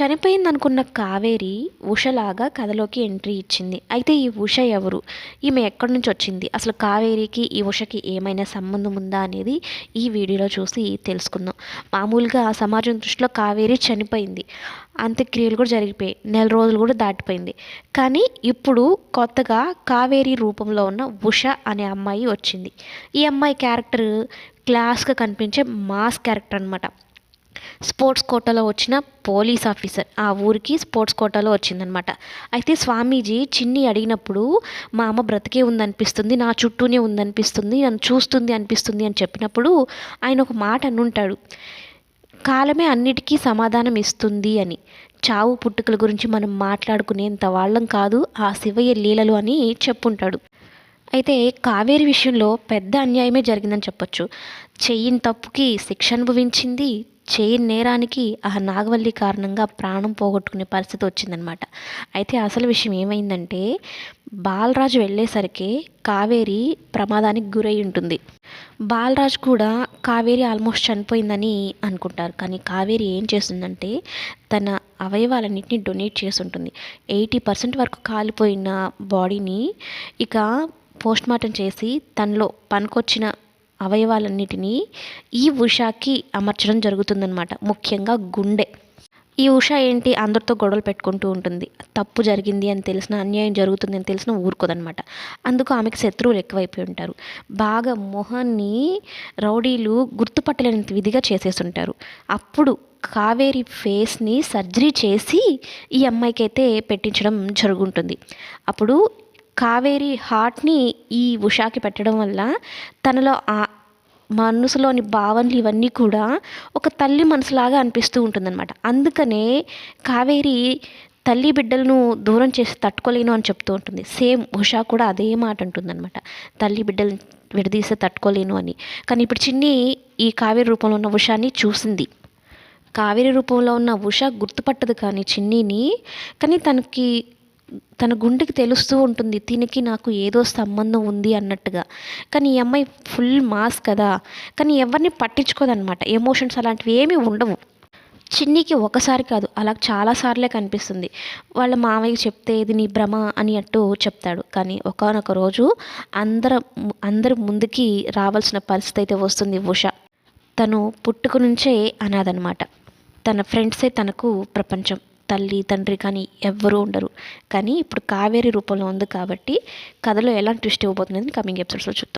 చనిపోయింది అనుకున్న కావేరి ఉషలాగా కథలోకి ఎంట్రీ ఇచ్చింది. అయితే ఈ ఉష ఎవరు? ఈమె ఎక్కడి నుంచి వచ్చింది? అసలు కావేరికి ఈ ఉషకి ఏమైనా సంబంధం ఉందా అనేది ఈ వీడియోలో చూసి తెలుసుకుందాం. మామూలుగా సమాజం దృష్టిలో కావేరి చనిపోయింది. అంత్యక్రియలు కూడా జరిగిపోయాయి. నెల రోజులు కూడా దాటిపోయింది. కానీ ఇప్పుడు కొత్తగా కావేరి రూపంలో ఉన్న ఉష అనే అమ్మాయి వచ్చింది. ఈ అమ్మాయి క్యారెక్టర్ క్లాస్గా కనిపించే మాస్ క్యారెక్టర్ అనమాట స్పోర్ట్స్ కోటాలో వచ్చిన పోలీస్ ఆఫీసర్. ఆ ఊరికి స్పోర్ట్స్ కోటాలో వచ్చిందనమాట అయితే స్వామీజీ చిన్ని అడిగినప్పుడు మా అమ్మ బ్రతికే ఉందనిపిస్తుంది నా చుట్టూనే ఉందనిపిస్తుంది నన్ను చూస్తుంది అనిపిస్తుంది అని చెప్పినప్పుడు ఆయన ఒక మాట అనుంటాడు కాలమే అన్నిటికీ సమాధానం ఇస్తుంది అని. చావు పుట్టుకల గురించి మనం మాట్లాడుకునేంత వాళ్ళం కాదు ఆ శివయ్య లీలలు అని చెప్పుంటాడు. అయితే కావేరి విషయంలో పెద్ద అన్యాయమే జరిగిందని చెప్పొచ్చు. చెయ్యిని తప్పుకి శిక్ష అనుభవించింది చేయని నేరానికి ఆ నాగవల్లి కారణంగా ప్రాణం పోగొట్టుకునే పరిస్థితి వచ్చిందనమాట అయితే అసలు విషయం ఏమైందంటే బాలరాజు వెళ్ళేసరికి కావేరి ప్రమాదానికి గురై ఉంటుంది. బాలరాజు కూడా కావేరి ఆల్మోస్ట్ చనిపోయిందని అనుకుంటారు. కానీ కావేరి ఏం చేస్తుందంటే తన అవయవాలన్నింటినీ డొనేట్ చేసి ఉంటుంది ఎయిటీ పర్సెంట్ వరకు కాలిపోయిన బాడీని ఇక పోస్ట్మార్టం చేసి తనలో పనికొచ్చిన అవయవాలన్నిటినీ ఈ ఉషాకి అమర్చడం జరుగుతుందన్నమాట. ముఖ్యంగా గుండె. ఈ ఉష ఏంటి? అందరితో గొడవలు పెట్టుకుంటూ ఉంటుంది. తప్పు జరిగింది అని తెలిసిన అన్యాయం జరుగుతుంది అని తెలిసిన ఊరుకోదనమాట అందుకు ఆమెకు శత్రువులు ఎక్కువైపోయి ఉంటారు. బాగా మొహాన్ని రౌడీలు గుర్తుపట్టలేని విధిగా చేసేసి ఉంటారు అప్పుడు కావేరి ఫేస్ని సర్జరీ చేసి ఈ అమ్మాయికి అయితే పెట్టించడం జరుగుంటుంది. అప్పుడు కావేరి హార్ట్ని ఈ ఉషాకి పెట్టడం వల్ల తనలో ఆ మనసులోని భావనలు ఇవన్నీ కూడా ఒక తల్లి మనసులాగా అనిపిస్తూ ఉంటుందన్నమాట. అందుకనే కావేరి తల్లి బిడ్డలను దూరం చేసి తట్టుకోలేను అని చెప్తూ ఉంటుంది. సేమ్ ఉషా కూడా అదే మాట ఉంటుందన్నమాట తల్లి బిడ్డలు విడదీస్తే తట్టుకోలేను అని. కానీ ఇప్పుడు చిన్ని ఈ కావేరి రూపంలో ఉన్న ఉషాని చూసింది. కావేరి రూపంలో ఉన్న ఉష గుర్తుపట్టదు కానీ చిన్నీని. కానీ తనకి తన గుండెకి తెలుస్తూ ఉంటుంది దీనికి నాకు ఏదో సంబంధం ఉంది అన్నట్టుగా. కానీ ఈ అమ్మాయి ఫుల్ మాస్ కదా. కానీ ఎవరిని పట్టించుకోదనమాట ఎమోషన్స్ అలాంటివి ఏమీ ఉండవు. చిన్నికి ఒకసారి కాదు అలా చాలాసార్లే కనిపిస్తుంది. వాళ్ళ మామయ్య చెప్తే ఇది నీ భ్రమ అని అట్టు చెప్తాడు. కానీ ఒకనొక రోజు అందర అందరి ముందుకి రావాల్సిన పరిస్థితి అయితే వస్తుంది ఉష. తను పుట్టుకు నుంచే అనాథనమాట తన ఫ్రెండ్సే తనకు ప్రపంచం. తల్లి తండ్రి కానీ ఎవ్వరూ ఉండరు. కానీ ఇప్పుడు కావేరి రూపంలో ఉంది కాబట్టి కథలో ఎలాంటి ట్విస్ట్ ఇవ్వబోతున్నది కమింగ్ ఎపిసోడ్స్లో చూద్దాం.